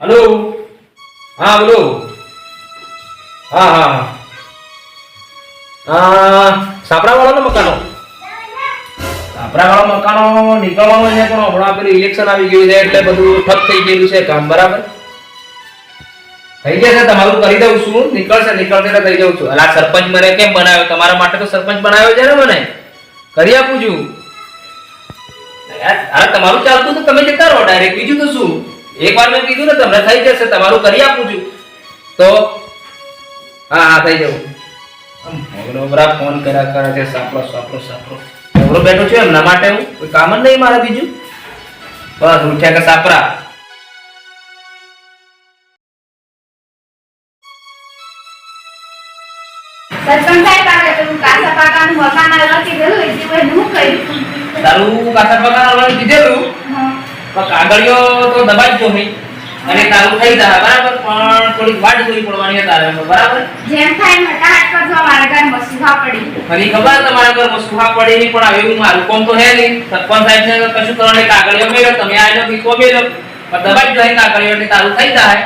Hello? હા બોલો. હા હા હા. સાપરાવાળાનો મકાનો. સાપરાવાળા મકાનો નીકળવાનો છે પણ હમણાં પેલું ઇલેક્શન આવી ગયું છે એટલે બધું ઠપ થઈ ગયેલું છે કામ બરાબર? થઈ જશે તમારું કરી દઉં છું. નીકળશે નીકળશે એટલે થઈ જાઉં છું. અલા સરપંચ મને કેમ બનાવ્યો? તમારા માટે તો સરપંચ બનાવ્યો છે ને મને. કરી આપું છું. યાર, તમારું ચાલતું તો તમે જતા રહો ડાયરેક્ટ બીજું તો શું? એકવાર મેં કીધું ને તમને થઈ જશે તમારું કરી આપું છું. તો? હા હા થઈ જવું. બરોબર ફોન કર્યા કરે છે સાંપડો સાંપડો સાંપડો નવરો બેઠો છું એમના માટે હું કોઈ કામ જ નહીં મારે બીજું. બસ ઉઠ્યા કે સાપરા. સાહેબ આગળ પેલું કાસા પાકાનું મકાન હું કર્યું? તારું કીધેલું? કાગળિયો તો દબાઈ ગયો ભાઈ અને તારું થઈ જાય બરાબર? પણ થોડીક વાટ જોઈ પડવાની તારે. બરાબર? જેમ થાય મટાટ કરજો મારા ઘર મસુહા પડી. ફરી ખબર તમારા ઘર મસુહા પડી પણ હવે એવું મારું કોમ તો હે નહીં. સરપંચ સાહેબ છે કશું કરવાની કાગળિયો મેળો તમે આનો પીકો મેળો. પણ દબાઈ જાય કાગળિયો એટલે તારું થઈ જાય.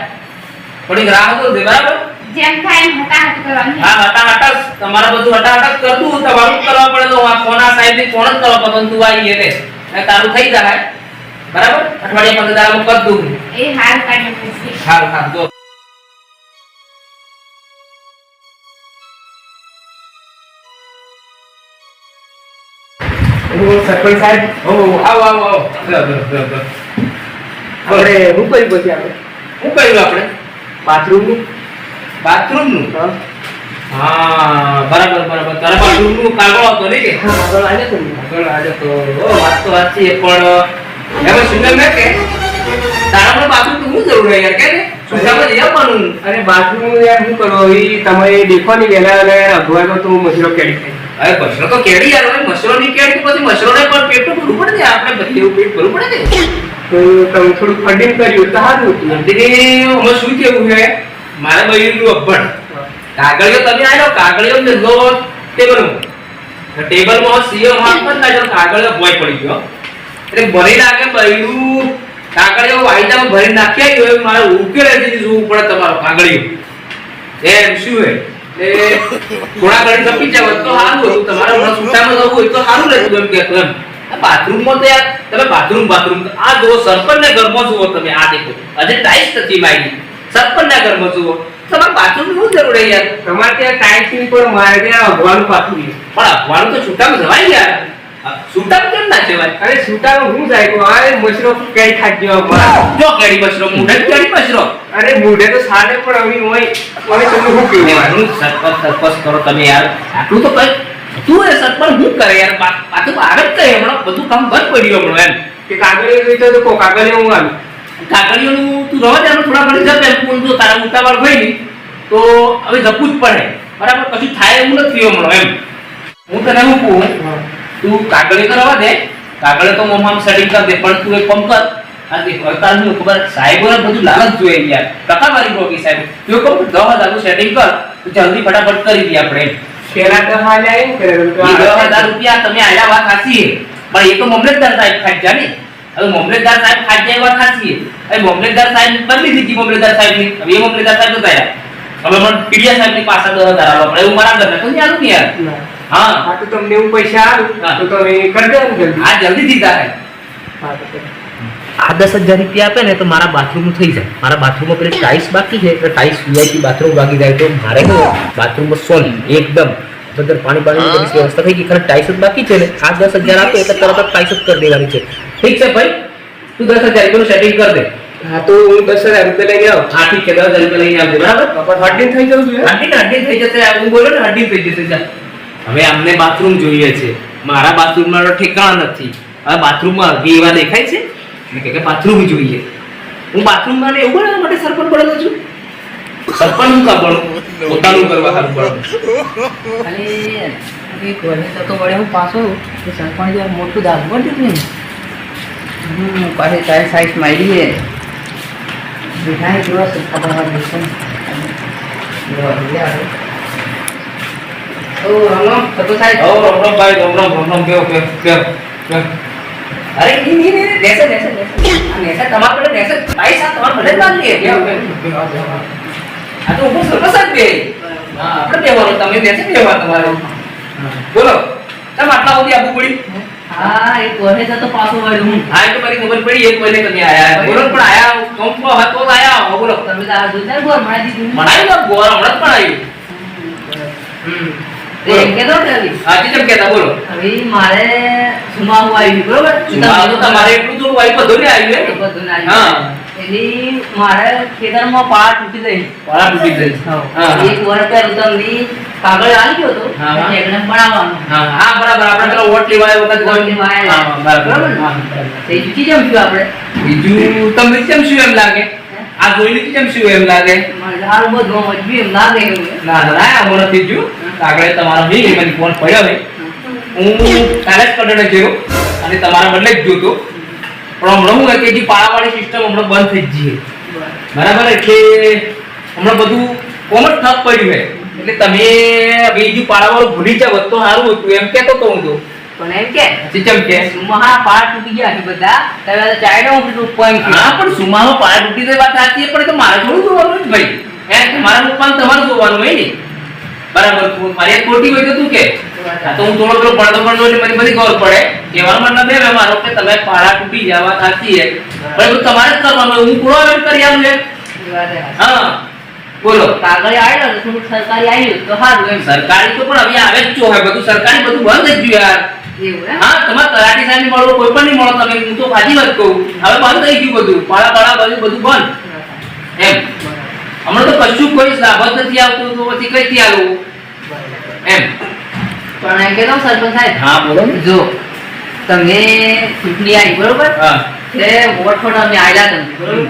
થોડીક રાહ તો દે બરાબર? જેમ થાય એમ હટાહટ કરવાની. હા હટા હટા જ. તમારે બધું હટા હટા જ કરતું તમારું કરવા પડે તો આ આ સાહેબની ફોન જ કરવા પડે તું આવી અને તારું થઈ જાય. બરાબર? અઠવાડિયા પંદર દાડામાં કરી દઉં એ હાર કાઢી સારું સારું જો. સરપંચ સાહેબ. ઓ આવો આવો આવો. લો, લો, લો, લો. આપણે શું કર્યું પછી આપણે? શું કર્યું આપણે? બાથરૂમનું? બાથરૂમનું હા બરાબર બરાબર. તારા બાથરૂમનું કાગળ હતો નહીં આગળ આજે તો. નહીં. આગળ આજે તો વાત તો સાચી છે, પણ એમાં સુંદર મેં કે? તારા બાથરૂમ શું જરૂર છે યાર કે સુંદરમાં જઈ આવવાનું. અરે બાથરૂમ યાર શું કરો એ તમે દેખો વહેલા તો મશીનો કેડી થાય અરે તો કેડી યાર હવે મશરો ની કેડી પછી મશરો ને પણ પેટ તો ભરવું પડે આપણે બધી એવું પેટ ભરવું પડે ને. તો તમે થોડું ફંડિંગ કર્યું તો સારું નંદિની અમે શું કેવું છે? મારે બૈરું અભણ. કાગળિયો તમે આવ્યો કાગળિયો લો ટેબલ ટેબલમાં સીઓ માં પણ ના કાગળિયો ભોય પડી ગયો. એટલે ભરી નાખે બૈરું કાગળિયો વાયદામાં ભરી નાખી આવ્યો એવું મારે ઉકેલે જ જોવું પડે તમારો કાગળિયો. એમ શું હે? થોડા ઘડી તપી જાવ તો સારું હતું. તમારે હમણાં છૂટામાં જવું હોય તો સારું રહેતું એમ કે એમ. બાથરૂમમાં તો યાર તમે બાથરૂમ બાથરૂમ. આ જો સરપંચના ઘરમાં જુઓ તમે આ દેખો. હજી ટાઈસ નથી મારી. સરપંચના ઘરમાં જુઓ. તમારે બાથરૂમ શું જરૂર યાર? તમારે ત્યાં ટાઈટની પણ મારે ત્યાં અગવાનું પાછું પણ અગવાનું તો છૂટામાં જવાય યાર. છૂટામાં કેમ ના જવાય અરે સુતાર હું જાય મશીનો કેડી ખાઈ ગયો જો કડી બસરો મુઢે કડી બસરો અરે મૂઢે તો સાને પણ હવે હોય. હવે તમને શું કહ્યું હું સરપંચ સરપંચ કરો તમે યાર. આટલું તો કઈ તું એ સરપંચ હું કરે યાર? પાછું આગળ કહે હમણાં. બધું કામ બંધ પડ્યું હમણાં એમ. કે કાગળિયો જોઈતો તો કો કાગળિયો હું આવ્યું કાગળિયોનું તું રવા દે આનું થોડા ઘણી જપે પણ જો તારા ઉતાવળ હોય ને તો હવે જપવું જ પડે. બરાબર કશું થાય એવું નથી હમણાં એમ. હું તને હું કહું? તું કાગળે તો રવા દે. કાગળે તો મમ્મા સેટિંગ કર દે પણ તું એક કામ કર. આ દેખ હવે તારે સાહેબ ખબર સાહેબોને બધું લાલચ જોઈએ યાર. ટકાવારી રોકી સાહેબ. તું એક કામ દસ હજારનું સેટિંગ કર. તો જલ્દી ફટાફટ કરી દઈએ આપણે. પેલા તો હાલ આવીને કરે તો રૂપિયા તમે આયા વાત છે પણ એ તો મામલેદાર સાહેબ ખાઈ જાય ને. હવે મામલેદાર સાહેબ ખાઈ જાય એ વાત સાચી છે હવે મામલેદાર સાહેબ બદલી દીધી મામલેદાર સાહેબની હવે એ મામલેદાર સાહેબ તો આવ્યા હવે મને પીડિયા સાહેબની પાસે દસ હજાર આવવા એવું મારા કોઈ આલું નહીં યાર. ના. હા. તો તમને એવું પૈસા આવે તો તમે કરી જલ્દી. હા જલ્દી દીધા હે આ દસ હજાર રૂપિયા આપે ને તો મારા બાથરૂમ થઈ જાય. મારા બાથરૂમમાં પેલી ટાઇલ્સ બાકી છે એટલે ટાઇલ્સ વીઆઈપી બાથરૂમ વાગી જાય તો મારે બાથરૂમમાં સોલિડ એકદમ. અંદર પાણી પાણી બધી વ્યવસ્થા થઈ ગઈ. ખરે ટાઇલ્સ જ બાકી છે ને? આ દસ હજાર આપે એટલે તરત જ ટાઇલ્સ જ કરી દેવાની છે. ઠીક છે ભાઈ? તું દસ હજાર રૂપિયાનું સેટિંગ કરી દે. હા તો હું દસ હજાર રૂપિયા લઈને આવું. હા ઠીક છે. દસ હજાર રૂપિયા લઈ આવજો. બરાબર? હડ્ડી થઈ જવું જોઈએ. હડ્ડી હડ્ડી થઈ જશે. હું બોલો ને હડ્ડી થઈ જશે. જા. હવે અમને બાથરૂમ જોઈએ છે. મારા બાથરૂમમાં ઠેકાણા નથી. હવે બાથરૂમમાં અગી એવા દેખાય છે? કે બાથરૂમ જોઈએ. હું બાથરૂમમાં એવું બનાવવા માટે સરપંચ બનેલો છું. સરપંચ તો વળે હું પાછો સરપંચ મોટું દાગ પડ્યું ને પાછી તારી સાઈઝ મારી છે. બેઠા જોવા છે? ખબર અરે નહીં નહીં નહીં લેશે આ લેશે તમારા જોડે લેશે ભાઈ સાહેબ તમારા ભલે જ માન લે. આ તો હું સરપંચ સાહેબ બે. હા આપણે દેવાનો તમે લેશે બેહવા તમારો. બોલો તમે આટલા સુધી આપવું પડી? હા એ કોને તો પાછો વળ્યું હું. હા તો મારી ખબર પડી એક મહિને તમે આયા. બોલો પણ આયા કંપમાં હતો આયા. હો, બોલો. તમે તો આ જોતા ગોર મણા દીધું ને. ભણાયું ને હમણાં પણ આવ્યું હમ. બોલો. મારે સુમાવું આવ્યું બરોબર? તમારે એટલું થોડું વાઈ બધું આવ્યું બધું હા. આવ્યું. એટલે ખેતરમાં પાળ તૂટી ગઈ. વાળા તૂટી ગઈ. એક વર્ષ પહેલું તમને કાગળ આવી ગયો હતો હા, હા. બનાવવાનો હા હા બરાબર. આપણે પેલો વોટ લેવા આવ્યો વખત વોટ લેવા આવ્યા. બરાબર? તે ચૂકી જેમ છું આપણે? બીજું તમને કેમ શું એમ લાગે? આ જોઈને કેમ શું એમ લાગે? મારે બધું મજબી એમ લાગે. ના ના ના હું નથી જો કાગળે તમારો નહીં મને ફોન પડ્યો ને હું કાલે જ કડડે ગયો અને તમારા બદલે જ જોતો પણ હમણાં હું કે જે પાળાવાળી સિસ્ટમ હમણાં બંધ થઈ જ છે. બરાબર? એટલે હમણાં બધું કોમ જ ઠપ પડ્યું હે એટલે તમે બીજું પાળાવાળું ભૂલી જાવ તો સારું હતું. એમ કહેતો તો હું તો. પણ એમ કે સિસ્ટમ કે? સુમહા પાળ તૂટી ગયા છે બધા. તમે ચાઇના હું હા પણ સુમામાં પાળા તૂટી જાય વાત સાચી પણ તો મારે થોડું જોવાનું જ ભાઈ હે મારા પપ્પાને તમારે જોવાનું હોય ને? બરાબર મારી ખોટી હોય તો તું કે? તો હું થોડો થોડો પડતો પડતો એટલે મને બધી ખબર પડે. કહેવાનો મતલબ એમ મારો કે તમે પાળા તૂટી જવા સાચી છે પણ તમારે જ કરવાનું હું પૂરો એમ કરી આવું એ એ. હા. બોલો. કાગળ આવ્યો તો થોડુંક સરકારી આવ્યું તો સારું એમ. સરકારી તો પણ હવે આવે જ છો હવે બધું સરકારી બધું બંધ જ ગયું યાર. હા તમારે તલાટી સાહેબ મળો કોઈ પણ નહીં મળો તમે હું તો સાચી વાત કહું. હવે બંધ થઈ ગયું બધું. પાળા પાળા બધું બધું બંધ. એમ. હમણાં તો કશું કોઈ લાભ જ નથી આવતું તો પછી કઈથી આવું? એમ. પણ કહેતો સરપંચ સાહેબ? હા બોલો. જો તમે ચૂંટણી આવી બરોબર? તે વોટ ફોટ અમે આયલા તમે બરોબર?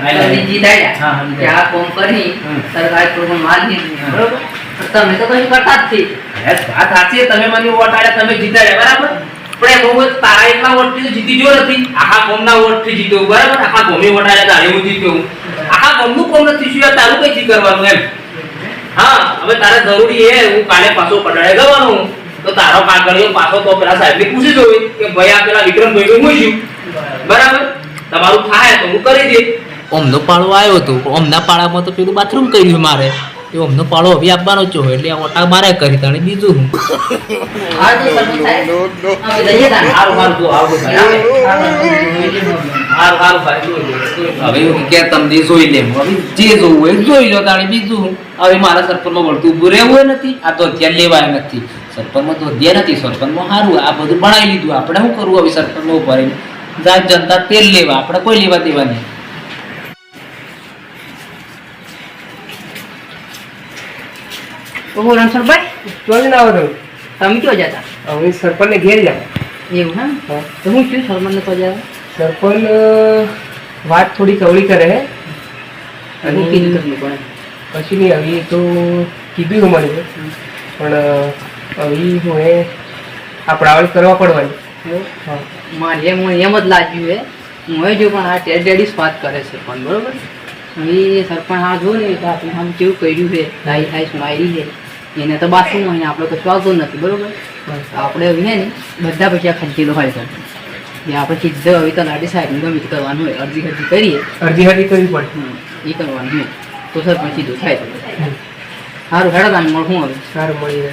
જીત આયલા. કે આ કોમ કરી સરકાર પ્રોગ્રામ માલ નહીં બરોબર? તમે તો કશું કરતા જ નથી. વાત સાચી તમે મને વોટ આલ્યા તમે જીતાડ્યા બરાબર? પણ એમ હું તારા એટલા વોટથી જીતી ગયો નથી. આખા ગામના વોટથી જીત્યો બરાબર? આખા ગોમી વોટ તારે હું. જીત્યો આખા ગામનું કોમ નથી શું તારું કઈ કરવાનું એમ? હા, હવે તારે જરૂરી હે હું કાલે પાછો કડાળે જવાનું તો તારો કાગળિયો પાછો તો પેલા સાહેબને પૂછી જોવે કે ભાઈ આ પેલા વિક્રમભાઈ હું છું બરાબર? તમારું થાય, તો હું કરી દે ઓમનો પાળો આવ્યો હતો ઓમના પાળામાં તો પેલું બાથરૂમ કર્યું મારે. એ ઓમનો પાળો અભી આપવાનો જ છે એટલે આ ઓટા મારે કરી તાણે બીજું હું. હવે કે તમને જોઈ લે જે જોવું હોય એ જોઈ લો તાણે બીજું હવે મારા સરપંચમાં વળતું ઊભું રહેવું નથી આ તો ધ્યાન લેવાય નથી. સરપંચમાં તો નથી સરપંચમાં સારું આ બધું બનાવી લીધું. આપણે શું કરવું હવે સરપંચમાં ઊભા રહીને? જાત જનતા તેલ લેવા આપણે કોઈ લેવા દેવા નહીં. ઓહો રણછોડભાઈ ચોરી ના આવો તમે કયો જતા? હવે સરપંચને ઘેર જાવ એવું હે હા. તો હું શું સરપંચને તો જાય સરપંચ વાત થોડી કવળી કરે હે. અને કીધું તમને પણ. પછી નહીં આવી તો કીધું મને. પણ હવે હું એ આપણાવડ કરવા પડવાની. હા. મારે એમ એમ જ લાગ્યું હે. હું જો પણ આ ટેડ ડેડીસ વાત કરે છે પણ બરોબર? એ સરપંચ હા જો ને તો આપણે આમ કેવું કર્યું છે લાઈ થાય સ્માઈલી છે એને તો બાસું હોય ને આપણે કશું આવતું નથી બરોબર? આપણે હવે હે ને બધા પૈસા ખર્ચેલો હોય છે એ આપણે સીધો હવે તો લાડી સાહેબ ગમે તે કરવાનું હોય અરજી હરજી કરીએ. અરજી હરજી કરવી પડે. એ કરવાનું હોય. તો સરપંચ સીધું થાય સારું હેડો તાને મળું હવે. સારું મળી રહે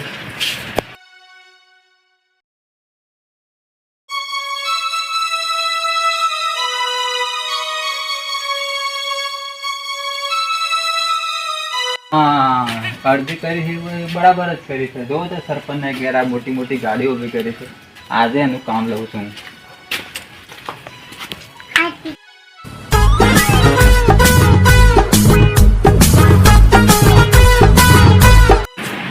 હા અરજી કરી છે બરાબર જ કરી છે. જોવો તો સરપંચને ઘેર આ મોટી મોટી ગાડીઓ ઊભી કરી છે. આજે એનું કામ લઉં છું હું.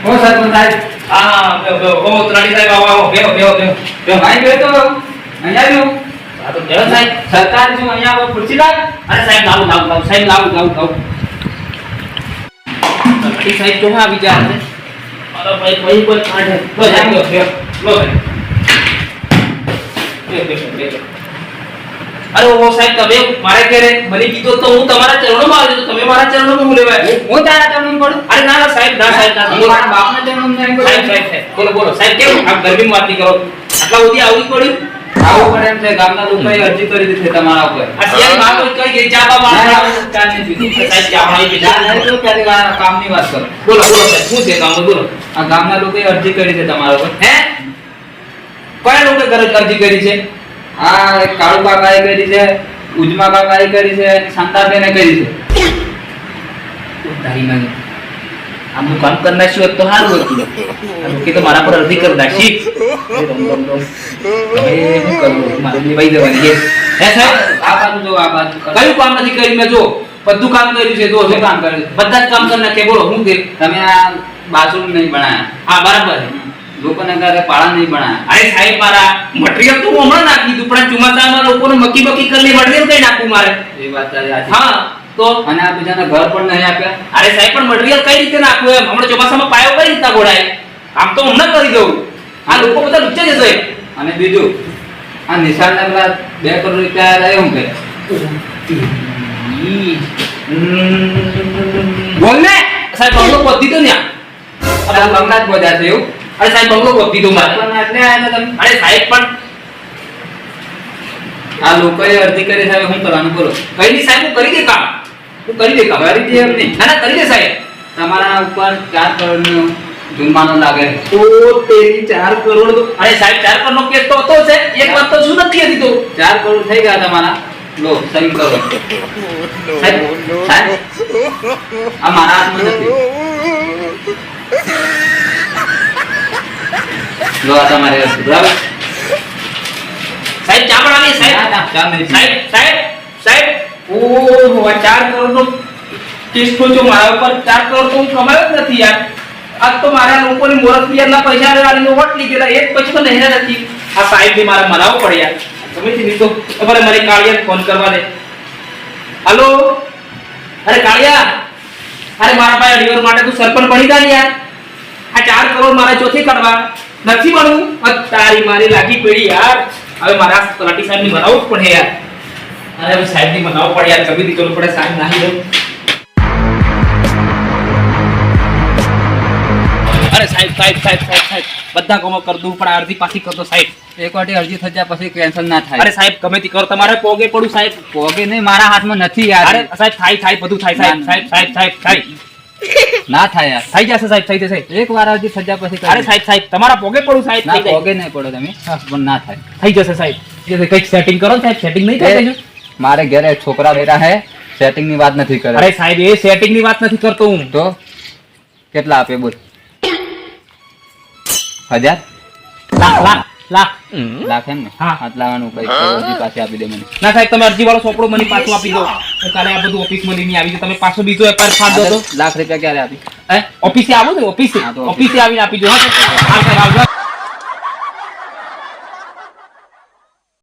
ઓ સરપંચ સાહેબ. હા બેહો, બેહો. ઓ તલાટી સાહેબ આવો આવો બેહો બેહો બેહો. બેહો ભાઈ અહીંયા આ તો બેહો સાહેબ સરકાર જો અહીંયા આવો ખુરશી અને અરે સાહેબ લાવું લાવું લાવું સાહેબ લાવું લાવું લાવું. તલાટી સાહેબ તો હા વિચાર છે. મારો ભાઈ ભાઈ પર કાઢે સાહેબ લો બેહો લો. અરે ઓ સાહેબ તમે મારે ઘરે મને કીધો તો હું તમારા ચરણોમાં આવી તો તમે મારા ચરણોમાં હું લેવાય? હું તારા ચરણોમાં પડું? અરે ના ના સાહેબ ના સાહેબ ના. મારા બાપના ચરણોમાં. સાહેબ સાહેબ બોલો બોલો. સાહેબ કેમ આ ગરમીની વાત કરો? આટલા સુધી આવી પડ્યું? આવું પડે એમ છે ગામના લોકોએ અરજી કરી દીધી છે તમારા ઉપર. આ શિયાળી માં કઈ ગઈ ચાબા ના, વાળા ચા નહીં પીધી. સાહેબ ચા બનાવી ના. તો પહેલી વાર કામની વાત કરો. બોલો બોલો શું છે કામ બોલો. આ ગામના લોકોએ અરજી કરી છે તમારા ઉપર. હે? કયા લોકો અરજી કરી છે? આ કાળુ કાકાએ કરી છે ઉજમા કાકાએ કરી છે અને શાંતાબેને કરી છે. તારી માં આમનું કામ કરી નાખ્યું હોત તો સારું હતું. આ તો મારા પર અરજી કરી નાખી. હવે શું કરવું? મારે લેવાઈ જવાની છે. હે સાહેબ? આ બાજુ જો આ બાજુ કયું કામ નથી કર્યું? મેં જો બધું કામ કર્યું છે. જો શું કામ કર્યું બધા જ કામ કરી નાખે બોલો હું કે તમે આ બાથરૂમ નહીં બનાયા. હા બરાબર. લોકોને ઘરે પાળા નહીં બનાયા. અરે સાહેબ મારા મટીરિયલ તો હું હમણાં નાખી દીધું પણ ચોમાસામાં લોકોને મક્કી બક્કી કરી મટીરિયલ કઈ નાખું મારે? એ વાત હા. તો અને આ બીજાને ઘર પણ નહીં આપ્યા. અરે સાહેબ, પણ મટીરિયલ કઈ રીતે નાખવું એમ? હમણાં ચોમાસામાં પાયો કઈ રીતના ગોળાય? આમ તો હમણાં કરી દઉં. આ લોકો બધા લુચ્ચે જશે. અને બીજું, આ નિશાળના પેલા બે કરોડ રૂપિયા આવ્યા એ કે બોલ ને સાહેબ, બંગલો પહોંચી તો ને આ બંગલા જ બધા છે એવું. અરે સાહેબ, બંગલો પહોંચી તો મારે. અરે સાહેબ, પણ આ લોકોએ અરજી કરી સાહેબ હું કરવાનું બોલો? કઈ નહીં સાહેબ કરી દે કામ. કરી દે કરી દે એમ નહીં. ના કરી દે સાહેબ. તમારા ઉપર ચાર કરોડનો જુર્માનો લાગે. તો તેરી ચાર કરોડ તો અરે સાહેબ ચાર કરોડનો કેસ તો હતો છે એક વાત તો શું નથી હતી તો? ચાર કરોડ થઈ ગયા તમારા. લો સહી કરો. આ મારા હાથમાં નથી. લો આ તમારે બરાબર? સાહેબ ચા સાહેબ? ના, સાહેબ સાહેબ સાહેબ ઓહો ચાર કરોડ નો કેસ મારા ઉપર, ચાર કરોડ તો હું કમાયો નથી યાર. આજ તો મારા લોકોની મોરત બિયારના પૈસા લેવાની વટ લીધેલા એક પછી તો નહીં નથી આ સાહેબ ને મારે મનાવવું પડે યાર. તમે થી તમારે મારી કાળિયાને ફોન કરવા દે. અરે કાળિયા, અરે મારા પાસે અઢી માટે તું સરપંચ બની જા યાર. આ ચાર કરોડ મારે ચોથી કરવા નથી મળવું? તારી મારી લાગી પડી યાર. હવે મારા તલાટી સાહેબ ને મનાવવું જ પડે યાર. અરે સાહેબની મનાવ પડે યાર કભી દીકરો પડે સાહેબ નાહી દો અરે સાહેબ સાહેબ સાહેબ સાહેબ સાહેબ બધા કામો કરી દઉં પણ અડધી પાછી કરતો સાહેબ. એક વાટી અરજી થઈ જાય પછી કેન્સલ ના થાય. અરે સાહેબ ગમે તે કરો તમારે પોગે પડું સાહેબ. પોગે નહીં મારા હાથમાં નથી યાર. અરે સાહેબ થાય થાય બધું થાય સાહેબ સાહેબ સાહેબ સાહેબ થાય ના થાય યાર. થઈ જશે સાહેબ થઈ જશે. એક વાર અરજી થઈ જાય પછી અરે સાહેબ સાહેબ તમારા પોગે પડું સાહેબ ના પોગે નહીં પડો તમે. પણ ના થાય. થઈ જશે સાહેબ. કંઈક સેટિંગ કરો સાહેબ સેટિંગ નહીં થાય મારે ઘરે છોકરા બેઠા હે સેટિંગની વાત નથી કરે. અરે સાહેબ એ સેટિંગની વાત નથી કરતો હું. તો? કેટલા આપે બોલ. હજાર? લાખ લાખ લાખ. લાખ એમ ને? હા. આટલાવાનું કઈ અરજી પાછી આપી દે મને. ના સાહેબ તમે અરજી વાળો સોપડો મને પાછું આપી દો. કાલે આ બધું ઓફિસમાં લઈને આવી જાય તમે પાછો બીજો એફઆઈઆર ફાડ દો લાખ રૂપિયા ક્યારે આપી? હે? ઓફિસે આવો ને ઓફિસે. ઓફિસે. આવીને આપી દો. હા આવજો.